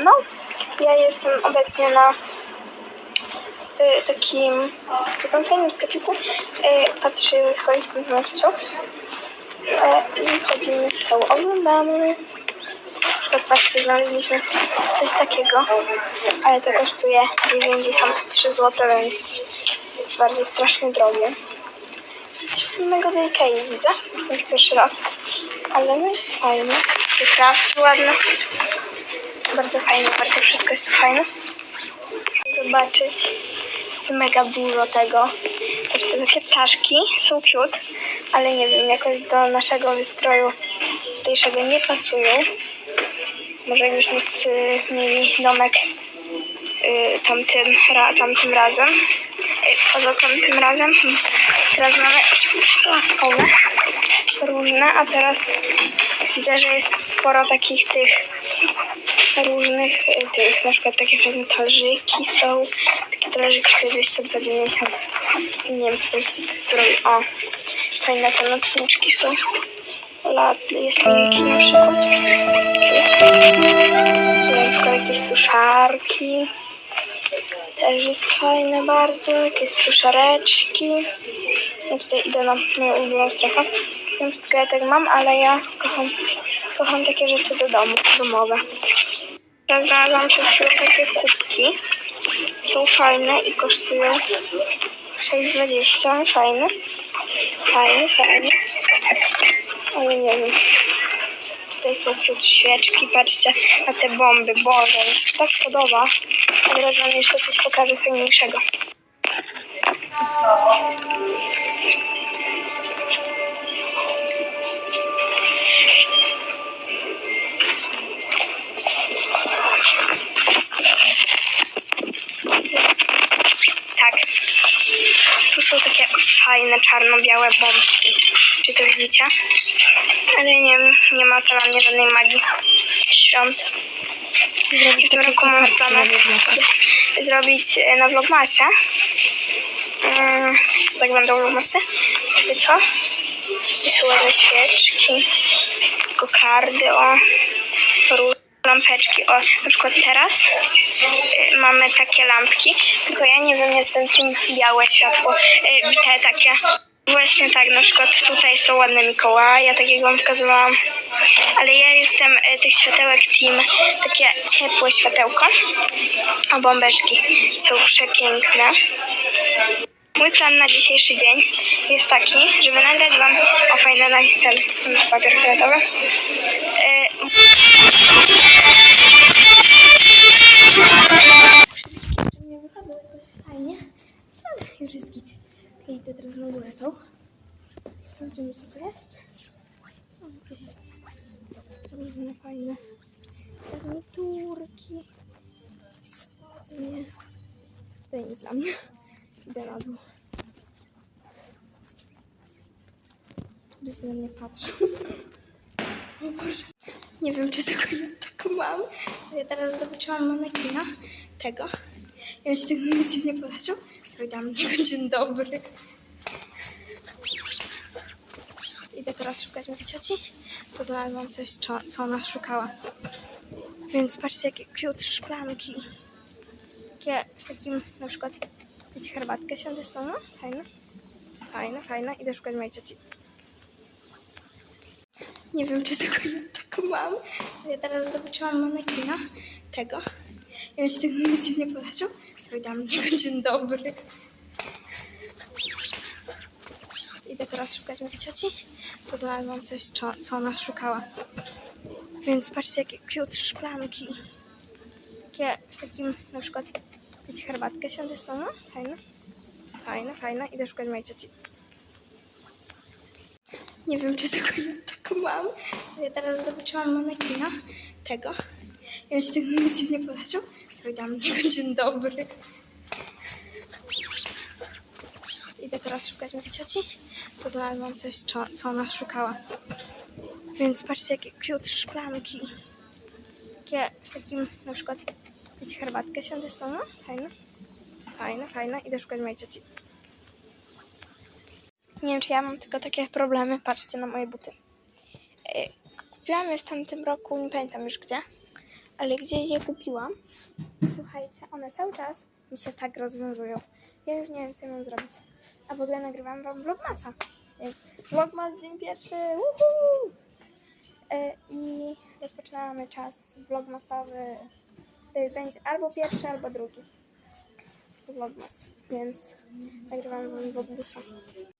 mną. Ja jestem obecnie na y, takim, takim fajnym sklepiku. Y, patrzę, chodzi z wreszcie. I chodzimy sobie, oglądamy. Na przykład patrzcie, znaleźliśmy coś takiego, ale to kosztuje 93 zł, więc jest bardzo strasznie drogie. Coś innego do Ikei widzę, jest mój pierwszy raz, ale no jest fajne. Krawki ładne, bardzo fajne, bardzo wszystko jest fajne. Zobaczyć, jest mega dużo tego. Jeszcze takie ptaszki, są cute, ale nie wiem, jakoś do naszego wystroju tutejszego nie pasują. Może jakbyśmy mieli domek y, tamtym, ra, tamtym razem, y, poza tamtym razem. Teraz mamy laskowe, różne, a teraz widzę, że jest sporo takich tych różnych y, tych, na przykład takie fajne talerzyki są. Takie talerzyki to 290. Nie wiem po prostu robi. O, fajne te nocniczki są. Lat, jest linki na przykład. Na przykład jakieś suszarki. Też jest fajne bardzo. Jakieś suszareczki. Ja tutaj idę na moją ulubioną strefę. Wiem, tylko ja tak mam, ale ja kocham, kocham takie rzeczy do domu, domowe. Ja znalazłam przed chwilą takie kubki. Są fajne i kosztują 6,20. Fajne. Fajne, fajne. Ale nie wiem. Tutaj są wśród świeczki. Patrzcie na te bomby. Boże, mi się tak podoba. Teraz wam jeszcze coś pokażę fajniejszego. Są takie fajne czarno-białe bombki. Czy to widzicie? Ale nie nie ma to dla mnie żadnej magii świąt. Zrobić W tym roku mam Vlogmasie. zrobić e, na vlogmasie. Mm, tak będą vlogmasy. Jakby co? I są ładne świeczki, kokardy, o, różne lampeczki. O, na przykład teraz y, mamy takie lampki, tylko ja nie wiem, jestem tym białe światło, y, te takie. Właśnie tak, na przykład tutaj są ładne Mikołaje, tak jak wam pokazywałam. Ale ja jestem y, tych światełek team, takie ciepłe światełko. A bombeczki są przepiękne. Mój plan na dzisiejszy dzień jest taki, żeby nagrać wam o fajne na ten, ten papier toaletowy. Y, spodnie. Tutaj nic dla mnie. Idę na dół. Ludzie na mnie patrzą. O Boże. Nie wiem, czy tylko ja tak mam. Ja teraz zobaczyłam manekina tego. Ja się nic nie poleciał. Powiedziałam do niego dzień dobry. Idę teraz szukać mojej cioci. Bo znalazłam coś, co, co ona szukała. Więc patrzcie, jakie cute szklanki. Takie w takim na przykład, wiecie, herbatkę świąteczną. Fajne. Fajne, fajne. Idę szukać mojej cioci. Nie wiem, czy tylko ja tak mam. Ja teraz zobaczyłam manekina tego. Ja bym się nic nie poleciał. Powiedziałam do niego dzień dobry. Idę teraz szukać mojej cioci. Bo coś, co, co ona szukała. Więc patrzcie, jakie cute szklanki. Takie w takim na przykład, wiecie, herbatkę świąteczną. Fajne. Fajne, fajne. Idę szukać mojej cioci. Nie wiem, czy tylko ja tak mam. Ja teraz zobaczyłam manekina tego. Ja się tego nic nie poleciał. Powiedziałam do dzień dobry. Idę teraz szukać mojej cioci. Bo znalazłam coś, co, co ona szukała. Więc patrzcie, jakie cute szklanki. Takie w takim na przykład, wiecie, herbatkę świąteczną. Fajne. Fajne, fajne. Idę szukać mojej cioci. Nie wiem, czy ja mam tylko takie problemy. Patrzcie na moje buty. Yy, Kupiłam je w tamtym roku, nie pamiętam już gdzie. ale gdzieś je kupiłam. Słuchajcie, one cały czas mi się tak rozwiązują. Ja już nie wiem, co mam zrobić. A w ogóle nagrywam wam vlogmasa. Więc vlogmas dzień pierwszy. Uhu! E, I rozpoczynamy czas vlogmasowy. Będzie albo pierwszy, albo drugi vlogmas. Więc nagrywam wam vlogbusa.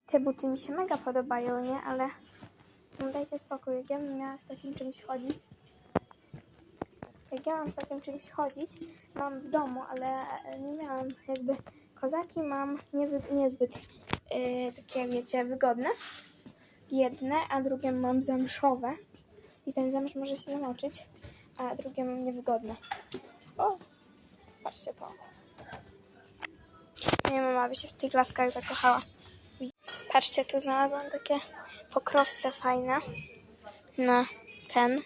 Te buty mi się mega podobają, nie? Ale no dajcie spokój, jak ja bym miała w takim czymś chodzić, jak ja mam w takim czymś chodzić, mam w domu, ale nie miałam jakby kozaki mam niezbyt yy, takie wiecie wygodne. Jedne, a drugie mam zamszowe i ten zamsz może się zamoczyć, a drugie mam niewygodne. O, patrzcie to. Moja mama by się w tych laskach zakochała. Patrzcie, tu znalazłam takie pokrowce fajne na ten,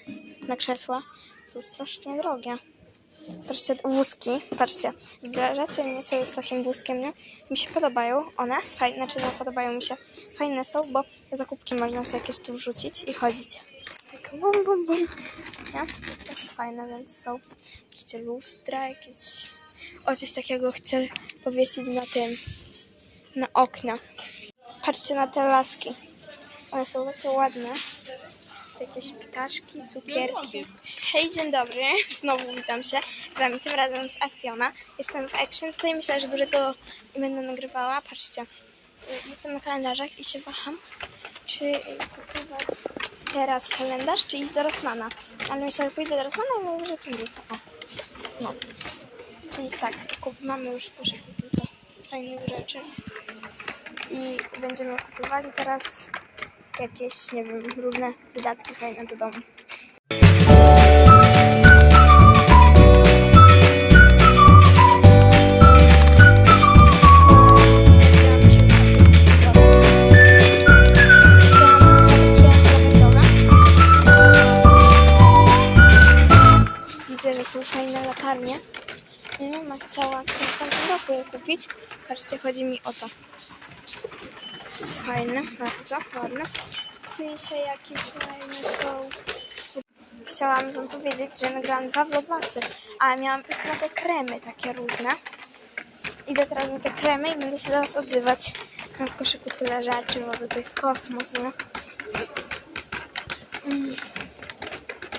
na krzesła. Są strasznie drogie. Patrzcie, wózki, patrzcie. Wyobrażacie mnie sobie z takim wózkiem, nie? Mi się podobają one, fajne, znaczy nie podobają mi się. Fajne są, bo zakupki można sobie jakieś tu wrzucić i chodzić. Bum, bum, bum. Nie? To jest fajne, więc są. Patrzcie, lustra, jakieś... O, coś takiego chcę powiesić na tym, na okna. Patrzcie na te laski. One są takie ładne. Jakieś ptaszki, cukierki. Hej, dzień dobry. Znowu witam się z wami, tym razem z Actiona. Jestem w Action. Tutaj myślę, że dużego będę nagrywała. Patrzcie. Y, Jestem na kalendarzach i się waham, czy kupować teraz kalendarz, czy iść do Rossmana. Ale myślę, że pójdę do Rossmana i najwyżej tu wrócę. O. No. Więc tak, mamy już proszę, kilka fajnych rzeczy i będziemy kupowali teraz jakieś, nie wiem, różne wydatki fajne do domu. Kupić. Patrzcie, chodzi mi o to. To jest fajne, bardzo ładne. Cysie jakieś fajne są. Chciałam wam powiedzieć, że nagrałam dwa vlogmasy, ale miałam po prostu na te kremy takie różne. Idę teraz na te kremy i będę się was odzywać. Mam w koszyku tyle rzeczy, w ogóle to jest kosmos, nie? Mm.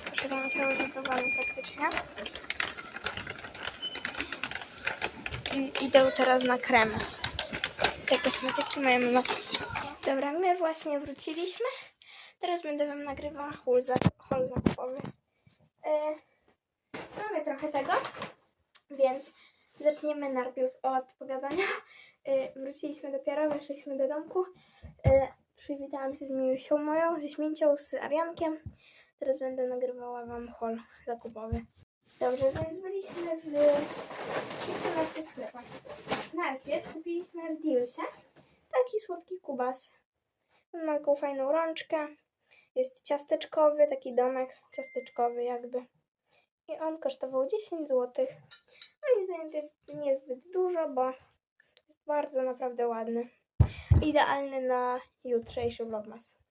Proszę wam cały zadowolony praktycznie. I idę teraz na krem. Te kosmetyki też kupiła. Dobra, my właśnie wróciliśmy. Teraz będę wam nagrywała haul, za, zakupowy. E, mamy trochę tego, więc zaczniemy najpierw od pogadania. E, wróciliśmy dopiero, weszliśmy do domku. E, przywitałam się z Miusią moją, ze Śmięcią, z Ariankiem. Teraz będę nagrywała wam haul zakupowy. Dobrze, więc byliśmy w kilkunastu sklepach. Najpierw kupiliśmy w Dealsie taki słodki kubas. Ma taką fajną rączkę. Jest ciasteczkowy, taki domek ciasteczkowy jakby. I on kosztował 10 zł. Moim zdaniem to jest niezbyt dużo, bo jest bardzo naprawdę ładny. Idealny na jutrzejszy vlogmas.